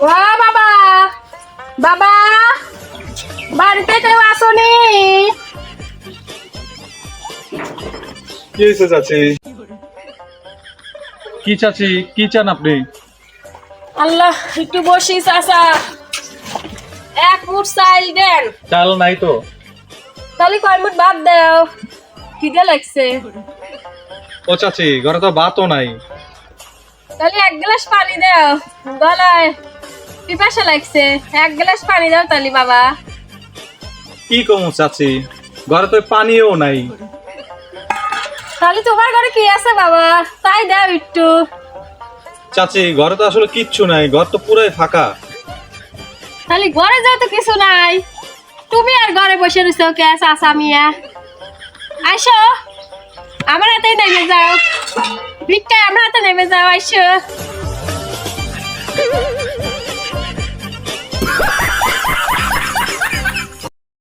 ও বাবা! বাবা! বাড়িতে কেউ আসনি? কি হয়েছে চাচি? কি চাচি? কি চান আপনি? আল্লাহ একটু বসি চাচা। এক মুঠ চাইল দেন। চাল নাই তো। তাহলে কয় মুঠ ভাত দাও। খিদে লাগছে। ও চাচি ঘরে তো ভাতও নাই। তাহলে এক গ্লাস পানি দাও। গলায় পিপাসা লাগছে। এক গ্লাস পানি দাও তাহলে বাবা। কি কমু চাচি? ঘরে তো পানিও নাই। তাহলে তোমার ঘরে কি আছে বাবা? তাই দাও একটু। চাচি ঘরে তো আসলে কিচ্ছু নাই। ঘর তো পুরাই ফাঁকা। তাহলে ঘরে যাও তো কিছু নাই। তুমি আর ঘরে বসে রয়েছো কে চাচা মিয়া হাতেই নেমে যাও। ভিক্ষায় আমার হাতে নেমে যাও আইসো।